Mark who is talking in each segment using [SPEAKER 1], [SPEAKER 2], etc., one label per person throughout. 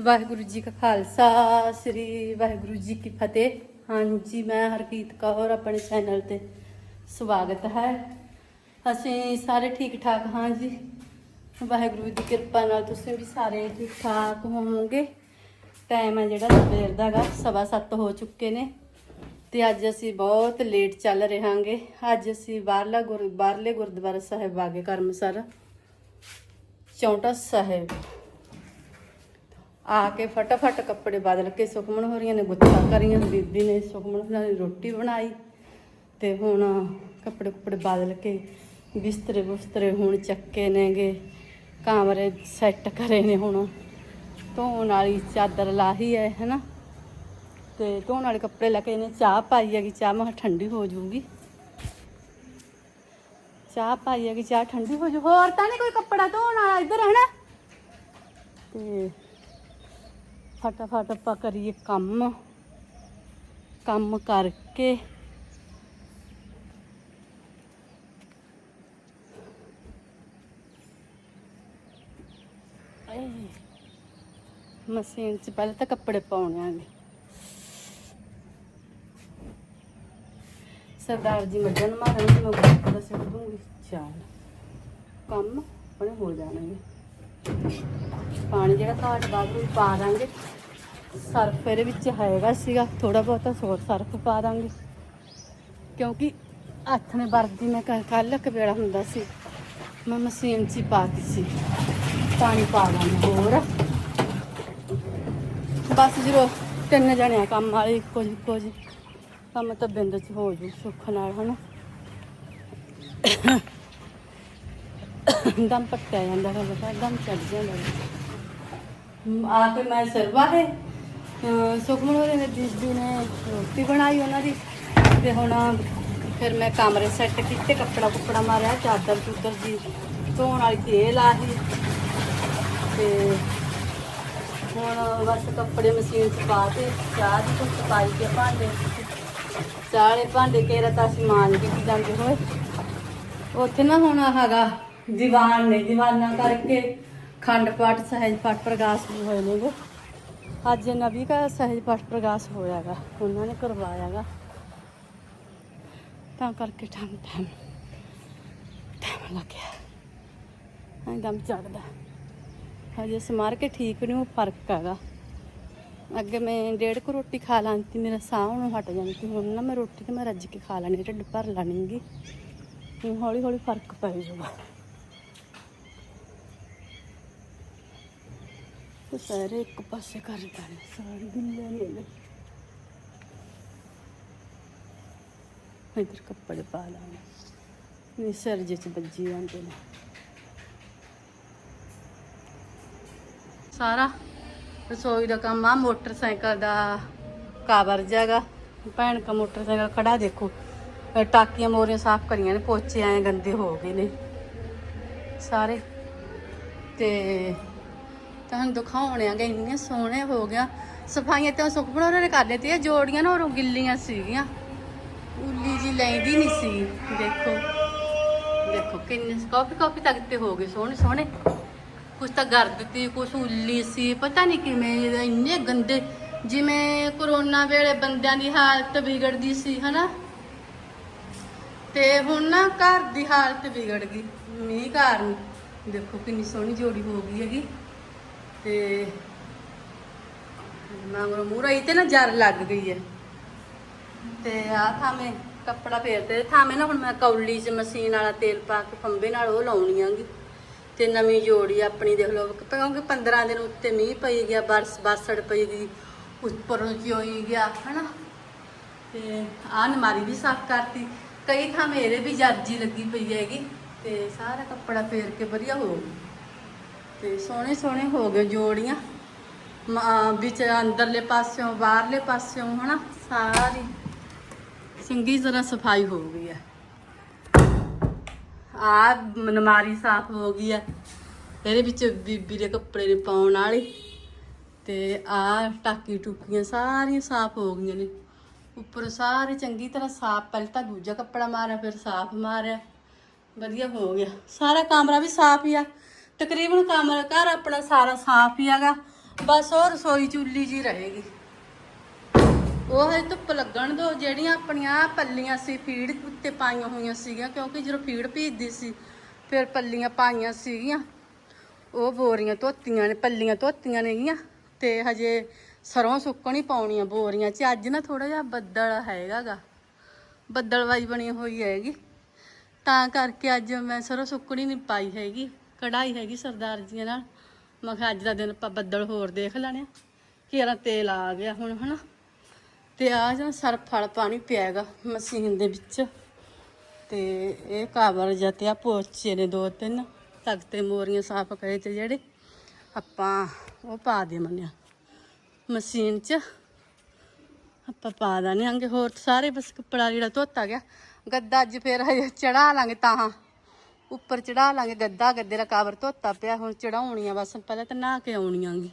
[SPEAKER 1] ਵਾਹਿਗੁਰੂ ਜੀ ਕਾ ਖਾਲਸਾ, ਸ੍ਰੀ ਵਾਹਿਗੁਰੂ ਜੀ ਕੀ ਫਤਿਹ। ਹਾਂਜੀ, ਮੈਂ ਹਰਕੀਤ ਕੌਰ, ਆਪਣੇ ਚੈਨਲ ਤੇ ਸਵਾਗਤ ਹੈ। ਅਸੀਂ ਸਾਰੇ ਠੀਕ ਠਾਕ ਹਾਂ ਜੀ। ਵਾਹਿਗੁਰੂ ਦੀ ਕਿਰਪਾ ਨਾਲ ਤੁਸੀਂ ਵੀ ਸਾਰੇ ਠੀਕ ਠਾਕ ਹੋਵੋਗੇ। ਟਾਈਮ ਹੈ ਜਿਹੜਾ ਸਵੇਰ ਦਾ ਗਾ, ਸਵਾ ਸੱਤ ਹੋ ਚੁੱਕੇ ਨੇ। ਤੇ ਅੱਜ ਅਸੀਂ ਬਹੁਤ ਲੇਟ ਚੱਲ ਰਹਾਂਗੇ। ਅੱਜ ਅਸੀਂ ਬਾਹਰਲਾ ਗੁਰ, ਬਾਹਰਲੇ ਗੁਰਦੁਆਰਾ ਸਾਹਿਬ ਆਗੇ ਕਰਮਸਰ। ਚੌਂਟਾ ਸਾਹਿਬ। ਆ ਕੇ ਫਟਾਫਟ ਕੱਪੜੇ ਬਦਲ ਕੇ ਸੁਖਮਨ ਹੋਰੀਆਂ ਨੇ ਗੁੱਛਾ ਕਰੀਆਂ, ਬੀਬੀ ਨੇ ਸੁਖਮਨ ਹੋਰਾਂ ਦੀ ਰੋਟੀ ਬਣਾਈ ਤੇ ਹੁਣ ਕੱਪੜੇ ਕੁੱਪੜੇ ਬਦਲ ਕੇ ਬਿਸਤਰੇ ਬੁਸਤਰੇ ਹੁਣ ਚੱਕੇ ਨੇਗੇ, ਕਮਰੇ ਸੈੱਟ ਕਰੇ ਨੇ ਹੁਣ। ਧੋਣ ਵਾਲੀ ਚਾਦਰ ਲਾਹੀ ਹੈ ਹੈਨਾ? ਤੇ ਧੋਣ ਵਾਲੇ ਕੱਪੜੇ ਲੈ ਕੇ ਇਹਨੇ ਚਾਹ ਪਾਈ ਹੈਗੀ, ਚਾਹ ਮੈਂ ਠੰਡੀ ਹੋ ਜਾਊਗੀ। ਚਾਹ ਪਾਈ ਹੈਗੀ, ਚਾਹ ਠੰਡੀ ਹੋ ਜੂ ਹੋਰ ਤਾਂ ਨਹੀਂ ਕੋਈ ਕੱਪੜਾ ਧੋਣ ਵਾਲਾ ਇੱਧਰ, ਹੈਨਾ? ਤੇ ਫਟਾਫਟ ਆਪਾਂ ਕਰੀਏ ਕੰਮ। ਕੰਮ ਕਰਕੇ। ਮਸ਼ੀਨ 'ਚ ਪਹਿਲਾਂ ਤਾਂ ਕੱਪੜੇ ਪਾਉਣੇ ਆਂਗੇ ਸਰਦਾਰ ਜੀ ਮੱਝਾਂ ਨੂੰ ਮਾਰਨ ਤੇ ਮੈਂ ਗੁੱਟ ਸਿੱਟ ਦੂੰਗੀ ਚਾਲ। ਕੰਮ ਆਪਣੇ ਹੋ ਜਾਣਗੇ। ਪਾਣੀ ਜਿਹੜਾ ਘਾਟ ਬਾਅਦ ਪਾ ਦਾਂਗੇ। ਸਰਫ ਇਹਦੇ ਵਿੱਚ ਹੈਗਾ ਸੀਗਾ ਥੋੜਾ ਬਹੁਤਾ ਹੋਰ ਸਰਫ ਪਾ ਦਾਂਗੇ। ਕਿਉਂਕਿ ਹੱਥ ਨੇ ਵਰਦੀ ਮੈਂ ਕੱਲ ਇੱਕ ਹੁੰਦਾ ਸੀ, ਮੈਂ ਮਸ਼ੀਨ 'ਚ ਹੀ ਪਾਤੀ ਸੀ। ਪਾਣੀ ਪਾ ਦਾਂਗੇ ਹੋਰ। ਬਸ ਜਦੋਂ ਤਿੰਨ ਜਣੇ ਆ ਕੰਮ ਵਾਲੇ, ਇੱਕੋ ਜਿਹੀ ਇੱਕੋ ਜਿਹੀ, ਕੰਮ ਤਾਂ ਬਿੰਦ 'ਚ ਹੋ ਜੂ, ਸੁੱਖ ਨਾਲ, ਹਨਾ? ਦਮ ਪੱਟਿਆ ਜਾਂਦਾ ਹੈ ਬਤਾ ਦਮ ਚੜ ਜਾਂਦਾ ਆ ਕੇ ਮੈਂ ਸਰਵਾ ਹੈ। ਸੁਖਮਨ ਹੋਰੇ ਨੇ ਬੀਬੀ ਨੇ ਰੋਟੀ ਬਣਾਈ ਉਹਨਾਂ ਦੀ, ਤੇ ਹੁਣ ਫਿਰ ਮੈਂ ਕਮਰੇ ਸੈੱਟ ਕੀਤੇ, ਕੱਪੜਾ ਕੁੱਪੜਾ ਮਾਰਿਆ, ਚਾਦਰ ਚੁੱਦਰ ਦੀ ਧੋਣ ਵਾਲੀ ਤੇਲ ਆਹੀ। ਤੇ ਹੁਣ ਬਸ ਕੱਪੜੇ ਮਸ਼ੀਨ 'ਚ ਪਾ ਕੇ, ਚਾਹ ਦੀ ਕੁੱਟ ਪਾਈ ਕੇ ਭਾਂਡੇ ਚਾਲੇ ਭਾਂਡੇ ਕੇਰਾ ਤਾਂ ਅਸੀਂ ਮਾਂਜ ਕੇ ਕੀ ਜਾਂਦੇ ਹੋਏ। ਉੱਥੇ ਨਾ ਹੁਣ ਹੈਗਾ, ਦੀਵਾਨ ਨੇ, ਦੀਵਾਨਾਂ ਕਰਕੇ ਖੰਡ ਪਾਠ, ਸਹਿਜ ਪਾਠ ਪ੍ਰਕਾਸ਼ ਵੀ ਹੋਏ ਨੇਗੇ। ਅੱਜ ਨਵੀ ਦਾ ਸਹਿਜ ਪਾਠ ਪ੍ਰਕਾਸ਼ ਹੋਇਆਗਾ, ਉਹਨਾਂ ਨੇ ਕਰਵਾਇਆਗਾ। ਤਾਂ ਕਰਕੇ ਟਾਈਮ ਟਾਈਮ ਟਾਈਮ ਲੱਗਿਆ। ਐਂ ਦਮ ਚੜਦਾ ਹਜੇ ਸਮਾਰ ਕੇ ਠੀਕ ਨਹੀਂ ਉਹ ਫ਼ਰਕ ਹੈਗਾ। ਅੱਗੇ ਮੈਂ ਡੇਢ ਕੁ ਰੋਟੀ ਖਾ ਲਾਂਤੀ ਮੇਰਾ ਸਾਹ ਹੁਣ ਹਟ ਜਾਂਦੀ ਸੀ। ਹੁਣ ਨਾ ਮੈਂ ਰੋਟੀ ਤੇ ਮੈਂ ਰੱਜ ਕੇ ਖਾ ਲੈਣੀ, ਢਿੱਡ ਭਰ ਲੈਣੀਗੀ। ਹੁਣ ਹੌਲੀ ਹੌਲੀ ਫ਼ਰਕ ਪੈ ਜਾਊਗਾ। ਤੇ ਸਾਰੇ ਇੱਕ ਪਾਸੇ ਕਰ ਦੇਣੇ ਸਾਰੇ ਗਿੱਲੇ ਨੇ। ਇਧਰ ਕੱਪੜੇ ਪਾ ਲਾਂਗੇ। ਨਹੀਂ, ਸਿਰ ਜਿਹੇ ਚ ਜਾਂਦੇ ਨੇ। ਸਾਰਾ ਰਸੋਈ ਦਾ ਕੰਮ ਆ, ਮੋਟਰਸਾਈਕਲ ਦਾ ਕਾਬਰ ਜਗਾ ਭੈਣ ਕਾ ਮੋਟਰਸਾਈਕਲ ਖੜਾ ਦੇਖੋ। ਟਾਕੀਆਂ ਮੋਰੀਆਂ ਸਾਫ਼ ਕਰੀਆਂ ਨੇ, ਪੋਚੇ ਆਏ ਗੰਦੇ ਹੋ ਗਏ ਨੇ। ਸਾਰੇ ਤੇ ਤੁਹਾਨੂੰ ਦਿਖਾਉਣੇ ਆਗੇ ਇੰਨੇ ਸੋਹਣੇ ਹੋ ਗਿਆ। ਸਫਾਈਆਂ ਤਾਂ ਸੁੱਕ ਬਣਾਉਣੇ ਨੇ ਕਰ ਦਿੱਤੀਆਂ, ਜੋੜੀਆਂ ਨਾ ਉਹ ਗਿੱਲੀਆਂ ਸੀਗੀਆਂ। ਉੱਲੀ ਜੀ ਲੈਂਦੀ ਨਹੀਂ ਸੀ। ਦੇਖੋ ਦੇਖੋ ਕਿੰਨੇ ਕਾਫੀ ਕਾਫੀ ਤੱਕ ਤੇ ਹੋ ਗਏ ਸੋਹਣੇ ਸੋਹਣੇ। ਕੁਛ ਤਾਂ ਗਰਦ ਤੀ ਕੁਛ ਉੱਲੀ ਸੀ, ਪਤਾ ਨਹੀਂ ਕਿਵੇਂ ਇੰਨੇ ਗੰਦੇ, ਜਿਵੇਂ ਕਰੋਨਾ ਵੇਲੇ ਬੰਦਿਆਂ ਦੀ ਹਾਲਤ ਵਿਗੜਦੀ ਸੀ, ਹਨਾ? ਤੇ ਹੁਣ ਨਾ ਘਰ ਦੀ ਹਾਲਤ ਵਿਗੜ ਗਈ, ਮੀਂਹ ਕਾਰਨ। ਦੇਖੋ ਕਿੰਨੀ ਸੋਹਣੀ ਜੋੜੀ ਹੋ ਗਈ ਹੈਗੀ। ਤੇ ਮਗਰੋਂ ਮੂਹਰੇ ਤੇ ਨਾ ਜਰ ਲੱਗ ਗਈ ਹੈ। ਤੇ ਆ ਥਾਵੇਂ ਕੱਪੜਾ ਫੇਰਤੇ ਥਾਵੇਂ ਨਾ ਹੁਣ ਮੈਂ ਕੌਲੀ 'ਚ ਮਸ਼ੀਨ ਵਾਲਾ ਤੇਲ ਪਾ ਕੇ ਫੰਬੇ ਨਾਲ ਉਹ ਲਾਉਣੀ ਆਂਗੀ। ਤੇ ਨਵੀਂ ਜੋੜੀ ਆਪਣੀ ਦੇਖ ਲਓ, ਕਿਉਂਕਿ 15 ਦਿਨ ਉੱਤੇ ਮੀਂਹ ਪਈ ਗਿਆ, ਬਰਸ ਬਰਸੜ ਪਈ ਗਈ, ਉੱਪਰੋਂ ਚੋਈ ਗਿਆ, ਹਨਾ? ਤੇ ਆਹ ਨਮਾਰੀ ਵੀ ਸਾਫ਼ ਕਰਤੀ। ਕਈ ਥਾਂ ਮੇਰੇ ਵੀ ਜਰਜੀ ਲੱਗੀ ਪਈ ਹੈਗੀ, ਤੇ ਸਾਰਾ ਕੱਪੜਾ ਫੇਰ ਕੇ ਵਧੀਆ ਹੋ ਗਿਆ। ਤੇ ਸੋਹਣੇ ਸੋਹਣੇ ਹੋ ਗਏ ਜੋੜੀਆਂ। ਮ- ਵਿੱਚ ਅੰਦਰਲੇ ਪਾਸਿਓਂ, ਬਾਹਰਲੇ ਪਾਸਿਓਂ, ਹਨਾ? ਸਾਰੀ ਚੰਗੀ ਤਰ੍ਹਾਂ ਸਫ਼ਾਈ ਹੋ ਗਈ ਹੈ ਆ ਨਮਾਰੀ ਸਾਫ਼ ਹੋ ਗਈ ਹੈ ਇਹਦੇ ਵਿੱਚ ਬੀਬੀ ਦੇ ਕੱਪੜੇ ਨੇ ਪਾਉਣ ਵਾਲੀ ਤੇ ਆ ਟਾਕੀ ਟੁਕੀਆਂ ਸਾਰੀਆਂ ਸਾਫ਼ ਹੋ ਗਈਆਂ ਨੇ। ਉੱਪਰ ਸਾਰੇ ਚੰਗੀ ਤਰ੍ਹਾਂ ਸਾਫ਼, ਪਹਿਲਾਂ ਤਾਂ ਦੂਜਾ ਕੱਪੜਾ ਮਾਰਿਆ, ਫਿਰ ਸਾਫ਼ ਮਾਰਿਆ। ਵਧੀਆ ਹੋ ਗਿਆ। ਸਾਰਾ ਕਮਰਾ ਵੀ ਸਾਫ਼ ਹੀ ਆ। ਤਕਰੀਬਨ ਕਮਰਾ ਘਰ ਆਪਣਾ ਸਾਰਾ ਸਾਫ਼ ਹੀ ਹੈਗਾ। ਬਸ ਉਹ ਰਸੋਈ ਚੁੱਲੀ ਜੀ ਰਹੇਗੀ। ਉਹ ਹਜੇ ਧੁੱਪ ਲੱਗਣ ਦੋ, ਜਿਹੜੀਆਂ ਆਪਣੀਆਂ ਪੱਲੀਆਂ ਸੀ, ਫੀਡ ਉੱਤੇ ਪਾਈਆਂ ਹੋਈਆਂ ਸੀਗੀਆਂ, ਕਿਉਂਕਿ ਜਦੋਂ ਫੀਡ ਭੀਜਦੀ ਸੀ, ਫਿਰ ਪੱਲੀਆਂ ਪਾਈਆਂ ਸੀਗੀਆਂ। ਉਹ ਬੋਰੀਆਂ ਧੋਤੀਆਂ ਨੇ, ਪੱਲੀਆਂ ਧੋਤੀਆਂ ਨੇਗੀਆਂ ਤੇ ਹਜੇ ਸਰੋਂ ਸੁੱਕਣੀ ਪਾਉਣੀਆਂ ਬੋਰੀਆਂ 'ਚ। ਅੱਜ ਨਾ ਥੋੜਾ ਜਿਹਾ ਬੱਦਲ ਹੈਗਾਗਾ, ਬੱਦਲਵਾਈ ਬਣੀ ਹੋਈ ਹੈਗੀ। ਤਾਂ ਕਰਕੇ ਅੱਜ ਮੈਂ ਸਰੋਂ ਸੁੱਕਣੀ ਨਹੀਂ ਪਾਈ ਹੈਗੀ। ਕਢਾਈ ਹੈਗੀ ਸਰਦਾਰ ਜੀਆਂ ਨਾਲ। ਮੈਂ ਕਿਹਾ ਅੱਜ ਦਾ ਦਿਨ ਆਪਾਂ ਬੱਦਲ ਹੋਰ ਦੇਖ ਲੈਣੇ ਕਿਹੜਾ ਤੇਲ ਆ ਗਿਆ ਹੁਣ, ਹਨਾ। ਤੇ ਆ ਜਾਂ ਸਰਫ ਵਾਲਾ ਪਾਣੀ ਪਿਆਗਾ ਮਸ਼ੀਨ ਦੇ ਵਿੱਚ। ਤੇ ਇਹ ਕਾਬਰ ਜਤੇ ਆ ਪੋਚੇ ਨੇ ਦੋ ਤਿੰਨ। ਤਖਤੇ ਮੋਰੀਆਂ ਸਾਫ਼ ਕਰੇ ਤੇ ਜਿਹੜੇ ਆਪਾਂ ਉਹ ਪਾ ਦੇ ਮੰਨਿਆ ਮਸ਼ੀਨ 'ਚ। ਆਪਾਂ ਪਾ ਦਾਂਗੇ। ਹੋਰ ਸਾਰੇ ਬਸ ਕੱਪੜਾ ਜਿਹੜਾ ਧੋਤਾ ਗਿਆ। ਗੱਦਾ ਅੱਜ ਫੇਰ ਹਜੇ ਚੜਾ ਲਾਂਗੇ ਤਾਂ। ਉੱਪਰ ਚੜਾ ਲਾਂਗੇ, ਗੱਦਾ ਗੱਦੇ ਦਾ ਕਾਬਰ ਧੋਤਾ ਪਿਆ, ਹੁਣ ਚੜਾਉਣੀਆਂ ਬਸ, ਪਹਿਲਾਂ ਤਾਂ ਨਹਾ ਕੇ ਆਉਣੀਆਂ ਗੀ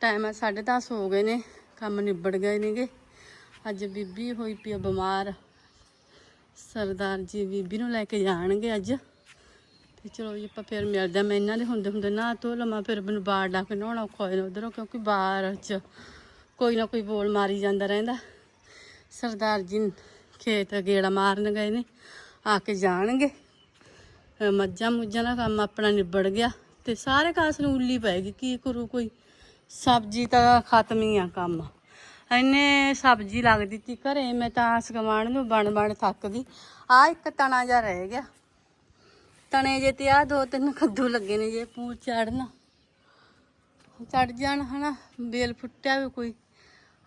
[SPEAKER 1] ਟਾਈਮ ਹੈ 10:30 ਹੋ ਗਏ ਨੇ, ਕੰਮ ਨਿਬੜ ਗਏ ਨੇਗੇ। ਅੱਜ ਬੀਬੀ ਹੋਈ ਪਈ ਬਿਮਾਰ। ਸਰਦਾਰ ਜੀ ਬੀਬੀ ਨੂੰ ਲੈ ਕੇ ਜਾਣਗੇ ਅੱਜ। ਤੇ ਚਲੋ ਜੀ, ਆਪਾਂ ਫਿਰ ਮਿਲਦੇ ਹਾਂ। ਮੈਂ ਇਹਨਾਂ ਦੇ ਹੁੰਦੇ ਹੁੰਦੇ ਨਾ ਧੋ ਲਵਾਂ, ਫਿਰ ਮੈਨੂੰ ਬਾਹਰ ਲਾ ਕੇ ਨਹਾਉਣਾ ਖੋਏ ਹੋ ਉਧਰੋਂ, ਕਿਉਂਕਿ ਬਾਹਰ ਚ ਕੋਈ ਨਾ ਕੋਈ ਬੋਲ ਮਾਰੀ ਜਾਂਦਾ ਰਹਿੰਦਾ। ਸਰਦਾਰ ਜੀ ਖੇਤ ਗੇੜਾ ਮਾਰਨ ਗਏ ਨੇ, ਆ ਕੇ ਜਾਣਗੇ। ਅਹ ਮੱਝਾਂ ਮੁੱਝਾਂ ਦਾ ਕੰਮ ਆਪਣਾ ਨਿਬੜ ਗਿਆ ਤੇ ਸਾਰੇ ਕਾਸ ਨੂੰ ਉੱਲੀ ਪਏਗੀ ਕੀ ਕਰੂ ਕੋਈ ਸਬਜ਼ੀ ਤਾਂ ਖਤਮ ਹੀ ਆ ਕੰਮ। ਇੰਨੇ ਸਬਜ਼ੀ ਲੱਗ ਦਿੱਤੀ ਘਰੇ, ਮੈਂ ਤਾਂ ਆਸ ਨੂੰ ਬਣ ਬਣ ਥੱਕ ਗਈ ਆ ਇੱਕ ਤਣਾ ਜਾ ਰਹਿ ਗਿਆ। ਤਣੇ ਜੇ ਤੇ ਆ ਦੋ ਤਿੰਨ ਕੱਦੂ ਲੱਗੇ ਨੇ ਜੇ ਪੂਰ ਚੜਨਾ। ਚੜ ਜਾਣ ਹਨਾ, ਬੇਲ ਫੁੱਟਿਆ ਵੀ ਕੋਈ।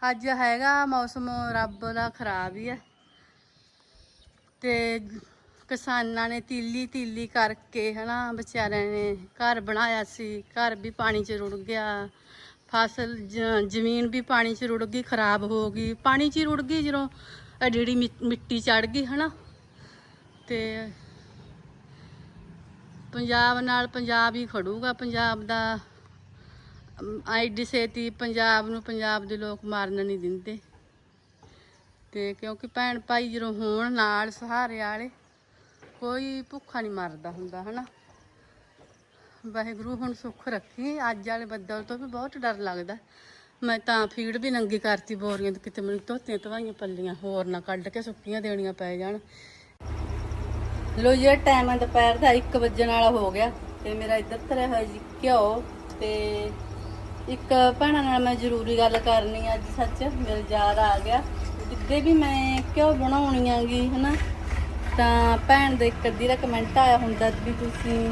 [SPEAKER 1] ਅੱਜ ਹੈਗਾ ਮੌਸਮ ਰੱਬ ਦਾ ਖਰਾਬ ਹੀ ਹੈ ਤੇ ਕਿਸਾਨਾਂ ਨੇ ਤੀਲੀ ਤੀਲੀ ਕਰਕੇ ਹਨਾ ਵਿਚਾਰਿਆਂ ਨੇ ਘਰ ਬਣਾਇਆ ਸੀ, ਘਰ ਵੀ ਪਾਣੀ 'ਚ ਰੁੜ ਗਿਆ। ਫਸਲ ਜ- ਜ਼ਮੀਨ ਵੀ ਪਾਣੀ 'ਚ ਰੁੜ ਗਈ, ਖਰਾਬ ਹੋ ਗਈ। ਪਾਣੀ 'ਚ ਹੀ ਰੁੜ ਗਈ ਜਦੋਂ ਇਹ ਜਿਹੜੀ ਮਿ- ਮਿੱਟੀ ਚੜ ਗਈ ਹਨਾ। ਤੇ ਪੰਜਾਬ ਨਾਲ ਪੰਜਾਬ ਹੀ ਖੜੂਗਾ, ਪੰਜਾਬ ਦਾ। ਆਈਡੀ ਛੇਤੀ ਪੰਜਾਬ ਨੂੰ ਪੰਜਾਬ ਦੇ ਲੋਕ ਮਾਰਨ ਨਹੀਂ ਦਿੰਦੇ। ਤੇ ਕਿਉਂਕਿ ਭੈਣ ਭਾਈ ਜਦੋਂ ਹੋਣ ਨਾਲ ਸਹਾਰੇ ਵਾਲੇ ਕੋਈ ਭੁੱਖਾ ਨਹੀਂ ਮਰਦਾ ਹੁੰਦਾ, ਹਨਾ? ਵਾਹਿਗੁਰੂ ਹੁਣ ਸੁੱਖ ਰੱਖੀ। ਅੱਜ ਵਾਲੇ ਬੱਦਲ ਤੋਂ ਵੀ ਬਹੁਤ ਡਰ ਲੱਗਦਾ। ਮੈਂ ਤਾਂ ਫੀਡ ਵੀ ਨੰਗੀ ਕਰਤੀ ਬੋਰੀਆਂ ਤੇ, ਕਿਤੇ ਮੈਨੂੰ ਧੋਤੀਆਂ ਧਵਾਈਆਂ ਪੱਲੀਆਂ, ਹੋਰ ਨਾ ਕੱਢ ਕੇ ਸੁੱਕੀਆਂ ਦੇਣੀਆਂ ਪੈ ਜਾਣ। ਲੋ ਜੀ ਟਾਈਮ ਦੁਪਹਿਰ ਦਾ 1 ਵਜਣ ਵਾਲਾ ਹੋ ਗਿਆ ਤੇ ਮੇਰਾ ਇੱਧਰ ਤਰਿਆ ਹੋਇਆ ਜੀ, ਘਿਓ ਤੇ ਇੱਕ ਭੈਣਾਂ ਨਾਲ ਮੈਂ ਜ਼ਰੂਰੀ ਗੱਲ ਕਰਨੀ ਅੱਜ, ਸੱਚ। ਮੇਰੇ ਯਾਦ ਆ ਗਿਆ। ਜਿੱਦੇ ਵੀ ਮੈਂ ਘਿਓ ਬਣਾਉਣੀ ਆਗੀ, ਹਨਾ? ਤਾਂ ਭੈਣ ਦੇ ਇੱਕ ਅੱਧੀ ਦਾ ਕਮੈਂਟ ਆਇਆ ਹੁੰਦਾ ਵੀ ਤੁਸੀਂ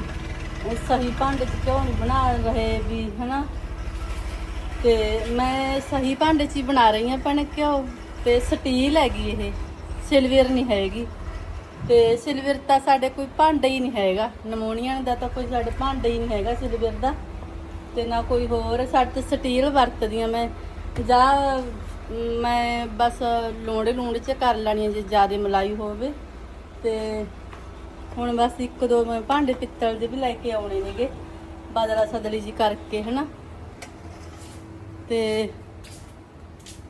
[SPEAKER 1] ਸਹੀ ਭਾਂਡੇ 'ਚ ਘਿਓ ਨਹੀਂ ਬਣਾ ਰਹੇ ਵੀ, ਹਨਾ? ਤੇ ਮੈਂ ਸਹੀ ਭਾਂਡੇ 'ਚ ਹੀ ਬਣਾ ਰਹੀ ਹਾਂ ਭੈਣ ਘਿਓ ਤੇ ਸਟੀਲ ਹੈਗੀ ਇਹ, ਸਿਲਵਰ ਨਹੀਂ ਹੈਗੀ। ਤੇ ਸਿਲਵਰ ਤਾਂ ਸਾਡੇ ਕੋਈ ਭਾਂਡਾ ਹੀ ਨਹੀਂ ਹੈਗਾ। ਨਮੋਨੀਆ ਦਾ ਤਾਂ ਕੋਈ ਸਾਡੇ ਭਾਂਡਾ ਹੀ ਨਹੀਂ ਹੈਗਾ ਸਿਲਵਰ ਦਾ। ਤੇ ਨਾ ਕੋਈ ਹੋਰ, ਸਾਡੇ ਤੇ ਸਟੀਲ ਵਰਤਦੀਆਂ ਮੈਂ। ਜਾਂ ਮੈਂ ਬਸ ਲੋੜੇ ਲੂਣ ਚ ਕਰ ਲੈਣੀ ਜੇ ਜ਼ਿਆਦਾ ਮਲਾਈ ਹੋਵੇ। ਤੇ ਹੁਣ ਬਸ ਇੱਕ ਦੋ ਮੈਂ ਭਾਂਡੇ ਪਿੱਤਲ ਦੇ ਵੀ ਲੈ ਕੇ ਆਉਣੇ ਨੇਗੇ, ਬਾਦਲਾ ਸਦਲੀ ਜੀ ਕਰਕੇ, ਹਨਾ? ਤੇ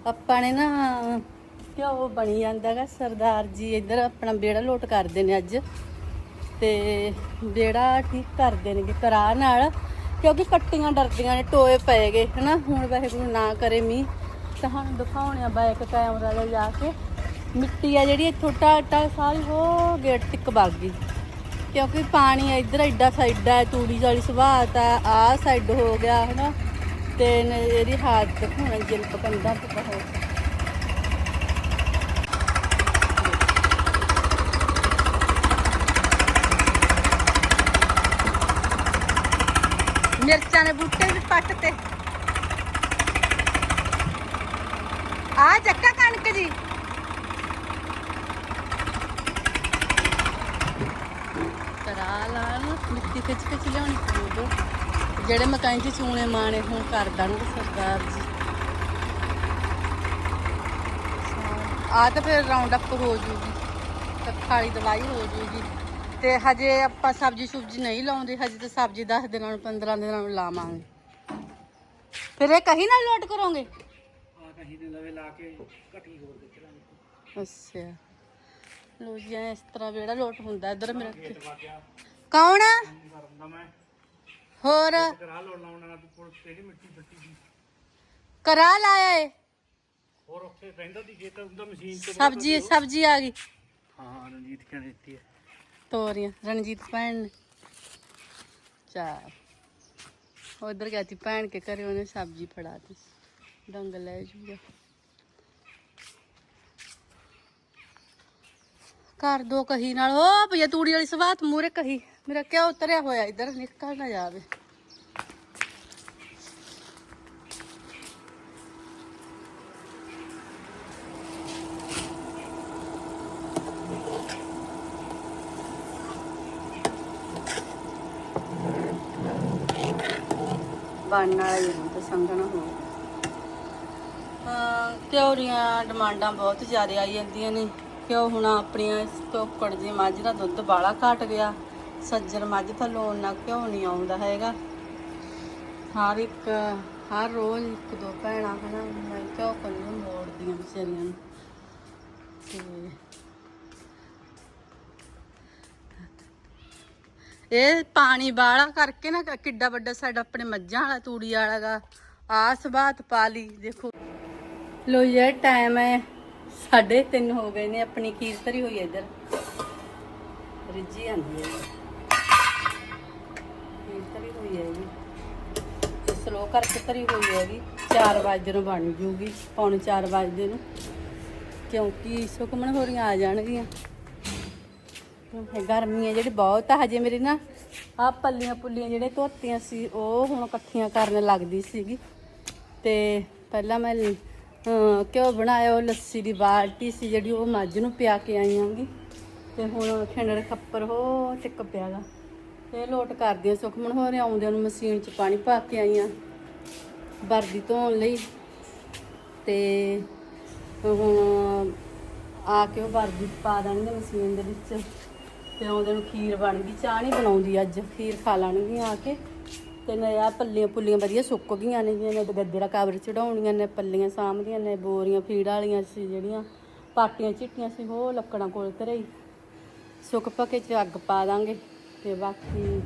[SPEAKER 1] ਆਪਾਂ ਨੇ ਨਾ ਘਿਓ ਬਣੀ ਜਾਂਦਾਗਾ, ਸਰਦਾਰ ਜੀ ਇੱਧਰ ਆਪਣਾ ਬੇੜਾ ਲੋਟ ਕਰਦੇ ਨੇ ਅੱਜ। ਤੇ ਬੇੜਾ ਠੀਕ ਕਰਦੇ ਨੇਗੇ ਕਰਾ ਨਾਲ, ਕਿਉਂਕਿ ਪੱਟੀਆਂ ਡਰਦੀਆਂ ਨੇ, ਟੋਏ ਪਏ ਗਏ, ਹਨਾ? ਹੁਣ ਵਾਹਿਗੁਰੂ ਨਾ ਕਰੇ ਮੀਂਹ। ਤੁਹਾਨੂੰ ਦਿਖਾਉਣੇ ਆ ਬਾਈਕ ਕੈਮਰਾ ਲੈ ਜਾ ਕੇ। ਮਿੱਟੀ ਆ ਜਿਹੜੀ ਇੱਥੋਂ ਟਾਟਾ ਸਾਰੀ ਹੋ ਗੇਟ ਤੱਕ ਵਗ ਗਈ। ਕਿਉਂਕਿ ਪਾਣੀ ਇੱਧਰ ਐਡਾ ਸਾਈਡ ਹੈ, ਤੂੜੀ ਵਾਲੀ ਸੁਭਾਤ ਆ ਆ ਸਾਈਡ ਹੋ ਗਿਆ, ਹਨਾ। ਤੇ ਇਹਦੀ ਹਾਲਤ ਹੁਣ ਜਿਲ ਪਕੰਦਾ ਤੇ ਬਹੁਤ ਮਿਰਚਾਂ ਦੇ ਬੂਟੇ ਵੀ ਪੱਟ ਤੇ। ਆ ਚੱਕਾ ਕਣਕ ਜੀ ਕਰਾ ਲਾਲ ਮਿੱਟੀ ਖਿੱਚ ਖਿੱਚ ਲਿਆਉਣੀ ਪਊਗਾ। ਜਿਹੜੇ ਮਕਾਈ 'ਚ ਚੂਣੇ ਮਾਣੇ ਹੁਣ ਕਰ ਦੇਣਗੇ ਸਰਦਾਰ ਜੀ। ਆ ਤਾਂ ਫਿਰ ਰਾਉਂਡ ਅਪ ਹੋ ਜੂਗੀ। ਕੱਖਾਂ ਵਾਲੀ ਦਵਾਈ ਹੋ ਜੂਗੀ। ਤੇ ਹਜੇ ਆਪਾਂ ਸਬਜ਼ੀ ਸੁਬਜੀ ਨਹੀਂ ਲਾਉਂਦੇ ਹਜੇ ਤਾਂ ਸਬਜ਼ੀ 10 ਦਿਨਾਂ ਨੂੰ 15 ਦਿਨਾਂ ਨੂੰ ਲਾਵਾਂਗੇ। ਫਿਰ ਇਹ ਕਹੀ ਨਾਲ ਲੋਟ ਕਰੋਗੇ?
[SPEAKER 2] ਆ ਕਹੀਂ ਦੇ ਲਵੇ ਲਾ ਕੇ ਘਟੀ ਹੋਰ ਦਿੱਤ ਲਾਂਗੇ।
[SPEAKER 1] ਅੱਛਾ। ਲੋ ਜੀ ਇਸ ਤਰ੍ਹਾਂ ਜਿਹੜਾ ਲੋਟ ਹੁੰਦਾ ਇਧਰ ਮੇਰਾ ਕੌਣ ਆ?
[SPEAKER 2] ਕਰਦਾ ਮੈਂ?
[SPEAKER 1] ਹੋਰ?
[SPEAKER 2] ਕਰਾ ਲਾਉਣ ਕੋਲ ਮਿੱਟੀ ਫੱਟੀ
[SPEAKER 1] ਕਰਾ ਲਾਇਆ ਏ।
[SPEAKER 2] ਹੋਰ ਉੱਥੇ ਰਹਿੰਦਾ ਦੀ ਖੇਤ ਹੁੰਦਾ ਮਸ਼ੀਨ ਤੋਂ
[SPEAKER 1] ਸਬਜੀ ਸਬਜੀ ਆ ਗਈ।
[SPEAKER 2] ਹਾਂ ਰਣਜੀਤ ਕਹਿੰਦੇ ਦਿੱਤੀ ਹੈ?
[SPEAKER 1] ਤੋਰੀਆਂ ਰਣਜੀਤ ਭੈਣ ਨੇ। ਚਾਰ। ਉਧਰ ਗਈ ਤੀ ਭੈਣ ਕੇ ਘਰੇ ਉਹਨੇ ਸਬਜੀ ਫੜਾਤੀ ਡੰਗ ਲੈ ਜੂਗਾ। ਘਰ ਦੋ ਕਹੀ ਨਾਲ ਹੋ ਭਈਆ ਤੂੜੀ ਵਾਲੀ ਸਵਾਤ ਮੂਰੇ ਕਹੀ। ਮੇਰਾ ਕਿਉਂ ਉਤਰਿਆ ਹੋਇਆ? ਇਧਰ ਨਿਕਲ ਨਾ ਜਾਵੇ ਬਣਨ ਵਾਲਾ ਹੀ ਤਾਂ ਸੰਗਣਾ ਹੋ ਹਾਂ ਕਿਉਂ ਦੀਆਂ ਡਿਮਾਂਡਾਂ ਬਹੁਤ ਜ਼ਿਆਦਾ ਆਈ ਜਾਂਦੀਆਂ ਨੇ। ਕਿਉਂ ਹੁਣ ਆਪਣੀਆਂ ਟੋਕੜ ਦੀ ਮੱਝ ਦਾ ਦੁੱਧ ਬਾਲਾ ਘਟ ਗਿਆ? ਸੱਜਰ ਮੱਝ ਥੱਲੋਂ ਉਹਨਾਂ ਕਿਉਂ ਨਹੀਂ ਆਉਂਦਾ ਹੈਗਾ। ਹਰ ਇੱਕ, ਹਰ ਰੋਜ਼ ਇੱਕ ਦੋ ਭੈਣਾਂ ਹਨਾ, ਮੈਂ ਕਿਉਂ ਕੋਈ ਮੋੜਦੀਆਂ ਵਿਚਾਰੀਆਂ ਨੂੰ। ਤੇ ਇਹ ਪਾਣੀ ਬਾਲਾ ਕਰਕੇ ਨਾ ਕਿੱਡਾ ਵੱਡਾ ਸਾਡਾ ਆਪਣੇ ਮੱਝਾਂ ਵਾਲਾ, ਤੂੜੀ ਵਾਲਾ ਗਾ। ਆਸ ਬਾਤ ਪਾ ਲਈ, ਦੇਖੋ। ਲੋ ਯਾਰ ਟਾਈਮ ਹੈ। 3:30 ਹੋ ਗਏ ਨੇ, ਆਪਣੀ ਖੀਰ ਹੋਈ ਹੈ ਇੱਧਰ। ਰਿੱਜੀ ਆਂਦੀ ਹੈ ਖੀਰ ਧਰੀ ਹੋਈ ਹੈ ਜੀ ਸਲੋ ਕਰਕੇ ਧਰੀ ਹੋਈ ਹੈਗੀ। ਜੀ 4 ਵਜੇ ਨੂੰ ਬਣ ਜੂਗੀ ਪੌਣੇ 4 ਵਜੇ ਨੂੰ। ਕਿਉਂਕਿ ਸੁਕਮਣ ਹੋਰੀਆਂ ਆ ਜਾਣਗੀਆਂ। ਗਰਮੀ ਹੈ ਜਿਹੜੀ ਬਹੁਤ ਆ ਹਜੇ ਮੇਰੀ ਨਾ ਆ ਪੱਲੀਆਂ ਪੁੱਲੀਆਂ ਜਿਹੜੇ ਧੋਤੀਆਂ ਸੀ ਉਹ ਹੁਣ ਇਕੱਠੀਆਂ ਕਰਨ ਲੱਗਦੀ ਸੀਗੀ। ਤੇ ਪਹਿਲਾਂ ਮੈਂ ਅਹ, ਘਿਓ ਬਣਾਇਆ ਲੱਸੀ ਦੀ ਬਾਲਟੀ ਸੀ ਜਿਹੜੀ ਉਹ ਮੱਝ ਨੂੰ ਪਿਆ ਕੇ ਆਈ ਆਂਗੀ ਤੇ ਹੁਣ ਖੰਡਰ ਖੱਪਰ ਹੋ ਟਿਕ ਪਿਆਗਾ ਤੇ ਲੋਟ ਕਰਦੀ ਆ ਸੁਖਮਣ ਹੋ ਰਹੇ ਆਉਂਦੇ ਨੂੰ ਮਸ਼ੀਨ 'ਚ ਪਾਣੀ ਪਾ ਕੇ ਆਈਆਂ। ਵਰਦੀ ਧੋਣ ਲਈ। ਤੇ ਹੁਣ ਆ ਕੇ ਉਹ ਵਰਦੀ ਪਾ ਦੇਣਗੇ ਮਸ਼ੀਨ ਦੇ ਵਿੱਚ। ਤੇ ਆਉਂਦੇ ਨੂੰ ਖੀਰ ਬਣ ਗਈ। ਚਾਹ ਨਹੀਂ ਬਣਾਉਂਦੀ ਅੱਜ। ਖੀਰ ਖਾ ਲੈਣਗੀਆਂ ਆ ਕੇ। ਤੇ ਨੇ ਆ ਪੱਲੀਆਂ ਪੁੱਲੀਆਂ ਵਧੀਆ ਸੁੱਕ ਗਈਆਂ ਨੇ ਜਿਵੇਂ ਨੇ ਗੱਦੇ ਦਾ ਕਵਰ ਚੜਾਉਣੀਆਂ ਨੇ, ਪੱਲੀਆਂ ਸਾਂਭਦੀਆਂ ਨੇ, ਬੋਰੀਆਂ ਫੀੜ ਵਾਲੀਆਂ ਸੀ ਜਿਹੜੀਆਂ। ਪਾਟੀਆਂ ਚਿੱਟੀਆਂ ਸੀ, ਉਹ ਲੱਕੜਾਂ ਕੋਲ ਧਰਈ। ਸੁੱਕ ਪਕੇ ਚ ਅੱਗ ਪਾ ਦਾਂਗੇ। ਤੇ ਬਾਕੀ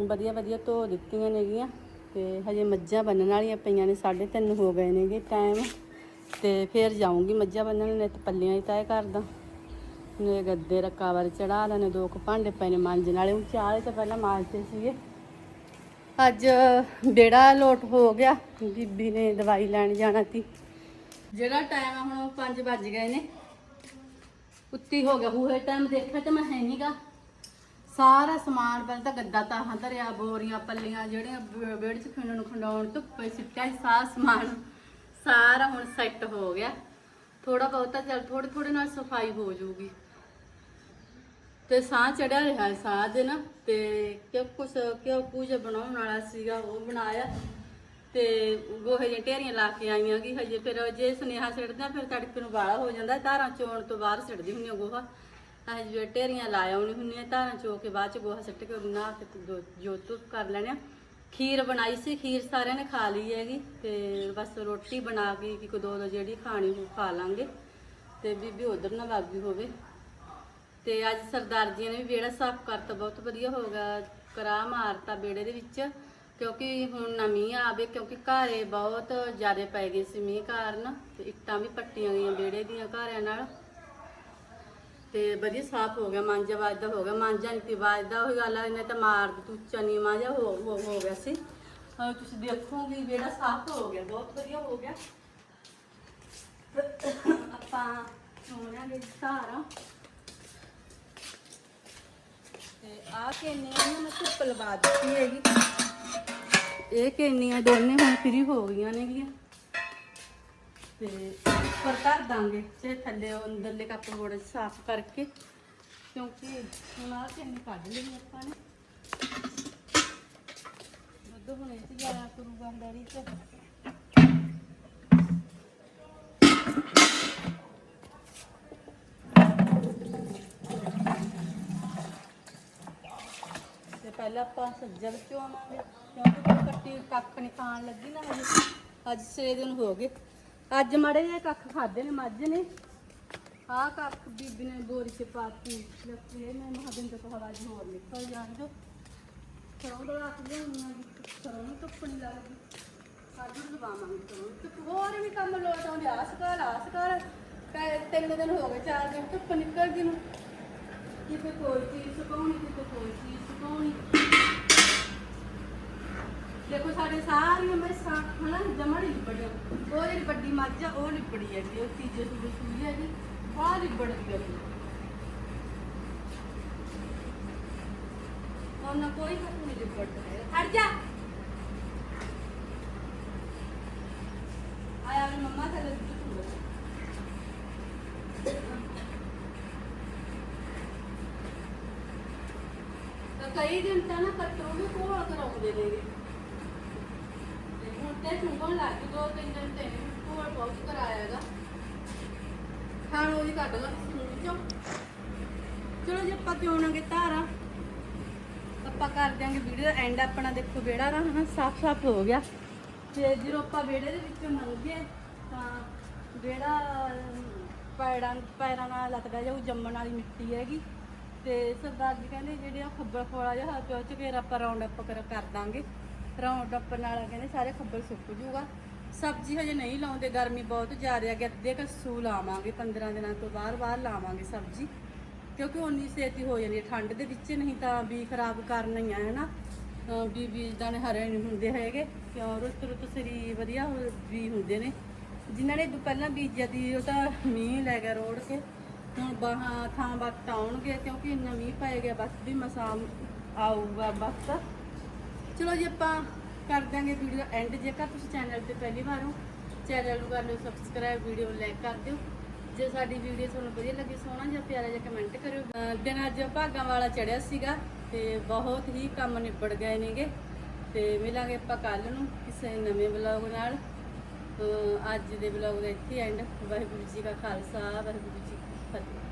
[SPEAKER 1] ਵਧੀਆ ਵਧੀਆ ਧੋ ਦਿੱਤੀਆਂ ਨੇਗੀਆਂ ਤੇ ਹਜੇ ਮੱਝਾਂ ਬੰਨਣ ਵਾਲੀਆਂ ਪਈਆਂ ਨੇ 3:30 ਹੋ ਗਏ ਨੇਗੇ ਟਾਈਮ ਤੇ ਫਿਰ ਜਾਊਂਗੀ ਮੱਝਾਂ ਬੰਨਣ ਨੇ ਤੇ ਪੱਲੀਆਂ ਹੀ ਤੈਅ ਕਰਦਾ। ਨੇ ਗੱਦੇ ਦਾ ਕਵਰ ਚੜਾ ਲੈਣੇ ਦੋ ਕੁ ਭਾਂਡੇ ਪਏ ਨੇ ਮਾਂਜਣ ਵਾਲੇ। ਉਹ ਚਾਹ ਤਾਂ ਪਹਿਲਾਂ ਮਾਂਜਦੇ ਸੀਗੇ। ਅੱਜ ਬੇੜਾ ਲੋਟ ਹੋ ਗਿਆ, ਬੀਬੀ ਨੇ ਦਵਾਈ ਲੈਣ ਜਾਣਾ ਸੀ। ਜਿਹੜਾ ਟਾਈਮ ਆ ਹੁਣ ਉਹ 5 ਵੱਜ ਗਏ ਨੇ। ਉੱਤੀ ਹੋ ਗਿਆ ਹੂਏ ਟਾਈਮ ਦੇਖਿਆ ਤੇ ਮੈਂ ਹੈ ਨਹੀਂਗਾ ਸਾਰਾ ਸਮਾਨ ਪਹਿਲਾਂ ਤਾਂ ਗੱਦਾ ਤਾਂ ਧਰਿਆ, ਬੋਰੀਆਂ, ਪੱਲੀਆਂ ਜਿਹੜੀਆਂ ਵੇ- ਵਿਹੜੇ ਚ ਖੰਡਣ ਨੂੰ ਖੰਡਾਉਣ ਧੁੱਪੇ ਸਿੱਟਿਆ ਸੀ, ਸਾਰਾ ਸਮਾਨ ਸਾਰਾ ਹੁਣ ਸੈੱਟ ਹੋ ਗਿਆ। ਥੋੜਾ ਬਹੁਤਾ ਚੱਲ ਥੋੜੇ ਥੋੜੇ ਨਾਲ ਸਫ਼ਾਈ ਹੋ ਜਾਊਗੀ। ਤੇ ਸਾਹ ਚੜਿਆ ਰਿਹਾ ਹੈ ਸਾਹ ਦੇ ਨਾ ਤੇ ਕਿ ਕੁਛ, ਕਿਉਂ ਪੂਜਾ ਬਣਾਉਣ ਵਾਲਾ ਸੀਗਾ, ਉਹ ਬਣਾਇਆ। ਤੇ ਗੋਹੇ ਦੀਆਂ ਢੇਰੀਆਂ ਲਾ ਕੇ ਆਈਆਂ ਕਿ ਹਜੇ ਫਿਰ ਜੇ ਸੁਨੇਹਾ ਸਿੱਟਦਾ, ਫਿਰ ਤੜਕੇ ਨੂੰ ਵਾਲਾ ਹੋ ਜਾਂਦਾ। ਧਾਰਾਂ ਚੋਣ ਤੋਂ ਬਾਹਰ ਸਿੱਟਦੀ ਹੁੰਦੀ ਗੋਹਾ। ਅਸੀਂ ਜਿਵੇਂ ਢੇਰੀਆਂ ਲਾਇਆ ਆਉਣੀ ਹੁੰਦੀਆਂ, ਧਾਰਾਂ ਚੋ ਕੇ ਬਾਅਦ ਚ ਗੋਹਾ ਸਿੱਟ ਕੇ ਬਣਾ ਕੇ ਤੇ ਜੋ- ਜੋ ਕਰ ਲੈਣੇ ਆ। ਖੀਰ ਬਣਾਈ ਸੀ, ਖੀਰ ਸਾਰਿਆਂ ਨੇ ਖਾ ਲਈ ਹੈਗੀ, ਤੇ ਬਸ ਰੋਟੀ ਬਣਾ ਕੇ ਇੱਕ ਦੋ ਦੋ ਜਿਹੜੀ ਖਾਣੀ ਉਹ ਖਾ ਲਾਂਗੇ। ਤੇ ਬੀਬੀ ਉਧਰ ਨਾ ਵਾਗੀ ਹੋਵੇ। ਤੇ ਅੱਜ ਸਰਦਾਰ ਜੀ ਨੇ ਵੀ ਵਿਹੜਾ ਸਾਫ਼ ਕਰਤਾ, ਬਹੁਤ ਵਧੀਆ ਹੋ ਗਿਆ। ਕਰਾ ਮਾਰਤਾ ਵਿਹੜੇ ਦੇ ਵਿੱਚ, ਕਿਉਂਕਿ ਹੁਣ ਨਾ ਮੀਂਹ ਆਵੇ, ਕਿਉਂਕਿ ਘਾਰੇ ਬਹੁਤ ਜ਼ਿਆਦਾ ਪੈ ਗਏ ਸੀ ਮੀਂਹ ਕਾਰਨ। ਤੇ ਇੱਟਾਂ ਵੀ ਪੱਟੀਆਂ ਗਈਆਂ ਵਿਹੜੇ ਦੀਆਂ ਘਾਰਿਆਂ ਨਾਲ। ਤੇ ਵਧੀਆ ਸਾਫ਼ ਹੋ ਗਿਆ, ਮਾਂਜਾ ਵੱਜਦਾ ਹੋ ਗਿਆ, ਮਾਂਜਾ ਨਹੀਂ ਤੇ ਵੱਜਦਾ, ਉਹੀ ਗੱਲ ਆ, ਇਹਨੇ ਤਾਂ ਮਾਰ ਦਿੱਤੀ ਨਹੀਂ ਮਾਂਜਾ, ਹੋ ਹੋ ਹੋ ਗਿਆ ਸੀ। ਹਾਂ ਤੁਸੀਂ ਦੇਖੋਗੇ ਜਿਹੜਾ ਸਾਫ਼ ਹੋ ਗਿਆ, ਬਹੁਤ ਵਧੀਆ ਹੋ ਗਿਆ। ਆਪਾਂ ਸੋਹਣਿਆ ਦੇ ਧਾਰਾਂ ਤੇ ਆ ਕੇਨੀਆਂ ਨੂੰ, ਮੈਂ ਧੁੱਪ ਲਵਾ ਦਿੱਤੀ ਹੈਗੀ। ਇਹ ਕੇਨੀਆਂ ਦੋਨੇ ਹੁਣ ਫਰੀ ਹੋ ਗਈਆਂ ਨੇਗੀਆਂ। ਤੇ ਉੱਪਰ ਧਰ ਦਾਂਗੇ ਤੇ ਥੱਲੇ ਉਹ ਅੰਦਰਲੇ ਕੱਪ ਥੋੜੇ ਸਾਫ਼ ਕਰਕੇ, ਕਿਉਂਕਿ ਹੁਣ ਆ ਕੇਨੀ ਕੱਢ ਲਈ ਆਪਾਂ ਨੇ। ਦੁੱਧ ਹੁਣ ਇਹ ਜਾਇਆ ਕਰੂਗਾ ਡੈਰੀ ਚ ਤੇ। ਪਹਿਲਾਂ ਆਪਾਂ ਸੱਜਲ ਚੋਵਾਂਗੇ ਕਿਉਂਕਿ ਕੱਟੀ ਕੱਖ ਨਹੀਂ ਖਾਣ ਲੱਗੀ ਨਾ ਹਜੇ। ਅੱਜ ਛੇ ਦਿਨ ਹੋ ਗਏ। ਅੱਜ ਮੜੇ ਜਿਹੇ ਕੱਖ ਖਾਦੇ ਨੇ, ਮੱਝ ਨੇ। ਆਹ ਕੱਖ ਬੀਬੀ ਨੇ ਬੋਰੀ ਚ ਪਾਤੀ ਲੱਕੀ ਨੇ ਮਹਾਦਿਨ ਤੋਂ ਹਵਾ ਜੀ ਹੋਰ ਨਿਕਲ ਜਾਣ ਜੋ ਸਰੋਂ ਦਾ ਰੱਖ ਲਿਆਉਣੀ ਆ ਸਰੋਂ ਨੂੰ ਧੁੱਪ ਨਹੀਂ ਲੱਗਦੀ। ਸਾਜੂ ਲਵਾਵਾਂਗੇ ਸਰੋਂ ਨੂੰ ਧੁੱਪ। ਹੋਰ ਵੀ ਕੰਮ ਲੋਟ ਆਉਂਦੇ, ਆਸ ਕਰ ਆਸ ਕਰ। ਕਈ ਤਿੰਨ ਦਿਨ ਹੋ ਗਏ, ਚਾਰ ਦਿਨ ਧੁੱਪ ਨਿਕਲਦੀ ਨੂੰ। ਕਿਤੇ ਕੋਈ ਚੀਜ਼ ਸੁਕਾਉਣੀ, ਕਿਤੇ ਕੋਈ ਚੀਜ਼ ਸੁਕਾਉਣੀ। ਦੇਖੋ ਸਾਡੇ ਸਾਰੀਆਂ ਮੈਸਾਂ, ਹਨਾ, ਜਮਾ ਨਹੀਂ ਲਿਬੜੀਆਂ ਉਹ ਜਿਹੜੀ ਵੱਡੀ ਮੱਝ ਆ, ਉਹ ਲਿਬੜੀ ਹੈ ਜੀ ਉਹ ਤੀਜੇ ਸੂਬੇ ਸੂਈ ਹੈ ਜੀ ਆਹ ਲਿਬੜਦੀ ਹੈ ਜੀ। ਉਹਨਾਂ ਕੋਈ ਹੱਥ ਨਹੀਂ ਲਿਬੜਦਾ ਹੈ ਹਟ ਜਾ। ਆਇਆ ਮੇਰੀ ਮੰਮਾ ਥੱਲੇ ਦੁੱਧ ਕਈ ਦਿਨ ਤਾਂ ਨਾ ਕੱਟੋ ਵੀ ਕੋਲ ਕਰਾਉਂਦੇ ਨੇਗੇ। ਤੇ ਚੁੰਗਣ ਲੱਗ ਗਈ, ਦੋ ਤਿੰਨ ਦਿਨ ਤੇ ਕੋਲ ਬਹੁਤ ਕਰਾਇਆਗਾ ਖਾਣ ਉਹਦੀ ਕੱਢ ਲਾ ਸੂਣ ਚੋਂ ਚਲੋ ਜੇ ਆਪਾਂ ਚੋਣਾਂਗੇ ਧਾਰਾਂ ਆਪਾਂ ਕਰ ਦਿਆਂਗੇ ਵੀਡੀਓ ਦਾ ਐਂਡ ਆਪਣਾ ਦੇਖੋ ਵਿਹੜਾ ਨਾ ਹਨਾ ਸਾਫ਼ ਸਾਫ਼ ਹੋ ਗਿਆ। ਤੇ ਜਦੋਂ ਆਪਾਂ ਵਿਹੜੇ ਦੇ ਵਿੱਚੋਂ ਲੰਘੇ ਤਾਂ ਵਿਹੜਾ ਪੈਰਾਂ ਪੈਰਾਂ ਨਾਲ ਲੱਗਦਾ ਜਾਊ ਜੰਮਣ ਵਾਲੀ ਮਿੱਟੀ ਹੈਗੀ। ਤੇ ਸਰਦਾਰ ਜੀ ਕਹਿੰਦੇ ਜਿਹੜੇ ਆ ਖੱਬਲ ਖੋਲਾ ਜਿਹਾ ਹੱਥ ਵਿੱਚ ਫੇਰ ਆਪਾਂ ਰਾਉਂਡ ਅਪ ਕਰ ਦਾਂਗੇ। ਰਾਉਂਡ ਅਪ ਨਾਲ ਕਹਿੰਦੇ ਸਾਰੇ ਖੱਬਲ ਸੁੱਕ ਜੂਗਾ। ਸਬਜ਼ੀ ਹਜੇ ਨਹੀਂ ਲਾਉਂਦੇ, ਗਰਮੀ ਬਹੁਤ ਜ਼ਿਆਦਾ ਹੈ ਕਿ ਅੱਧੇ ਕੱਸੂ ਲਾਵਾਂਗੇ 15 ਦਿਨਾਂ ਤੋਂ ਬਾਅਦ ਬਾਹਰ ਲਾਵਾਂਗੇ ਸਬਜ਼ੀ। ਕਿਉਂਕਿ ਉਨੀ ਛੇਤੀ ਹੋ ਜਾਂਦੀ ਹੈ, ਠੰਡ ਦੇ ਵਿੱਚ ਨਹੀਂ ਤਾਂ ਵੀ ਖਰਾਬ ਕਰਨਾ ਹੀ ਆ ਹੈਨਾ ਅਹ ਵੀ ਬੀਜਦਾਂ ਨੇ ਹਰੇ ਨਹੀਂ ਹੁੰਦੇ ਹੈਗੇ ਕਿਉਂ ਰੁੱਤ ਰੁੱਤ ਸਰੀ ਵਧੀਆ ਹੋ- ਵੀ ਹੁੰਦੇ ਨੇ। ਜਿਨ੍ਹਾਂ ਨੇ ਪਹਿਲਾਂ ਬੀਜਿਆ ਦੀ ਉਹ ਤਾਂ ਮੀਂਹ ਲੈ ਗਿਆ ਰੋੜ ਕੇ। ਹੁਣ ਬਾਹਾਂ, ਥਾਂ ਵਕਤ ਆਉਣਗੇ, ਕਿਉਂਕਿ ਇੰਨਾ ਮੀਂਹ ਪੈ ਗਿਆ, ਬਸ ਵੀ ਮਸਾਂ ਆਊਗਾ ਵਕਤ ਚਲੋ ਜੀ ਆਪਾਂ ਕਰ ਦਾਂਗੇ ਵੀਡੀਓ ਦਾ ਐਂਡ ਜੇਕਰ ਤੁਸੀਂ ਚੈਨਲ ਤੇ ਪਹਿਲੀ ਵਾਰ ਹੋ ਚੈਨਲ ਨੂੰ ਕਰ ਲਿਓ ਸਬਸਕ੍ਰਾਈਬ ਵੀਡੀਓ ਨੂੰ ਲਾਈਕ ਕਰ ਦਿਓ। ਜੇ ਸਾਡੀ ਵੀਡੀਓ ਤੁਹਾਨੂੰ ਵਧੀਆ ਲੱਗੀ, ਸੋਹਣਾ ਜਿਹਾ ਪਿਆਰਾ ਜਿਹਾ ਕਮੈਂਟ ਕਰਿਓ। ਦਿਨ ਅੱਜ ਭਾਗਾਂ ਵਾਲਾ ਚੜਿਆ ਸੀਗਾ ਤੇ ਬਹੁਤ ਹੀ ਕੰਮ ਨਿਬੜ ਗਏ ਨੇਗੇ। ਤੇ ਮਿਲਾਂਗੇ ਆਪਾਂ ਕੱਲ ਨੂੰ ਕਿਸੇ ਨਵੇਂ ਵਲੌਗ ਨਾਲ। ਅੱਜ ਦੇ ਵਲੌਗ ਦਾ ਇੱਥੇ ਐਂਡ ਵਾਹਿਗੁਰੂ ਜੀ ਕਾ ਖਾਲਸਾ, ਵਾਹਿਗੁਰੂ ਜੀ ਕੀ ਫਤਿਹ।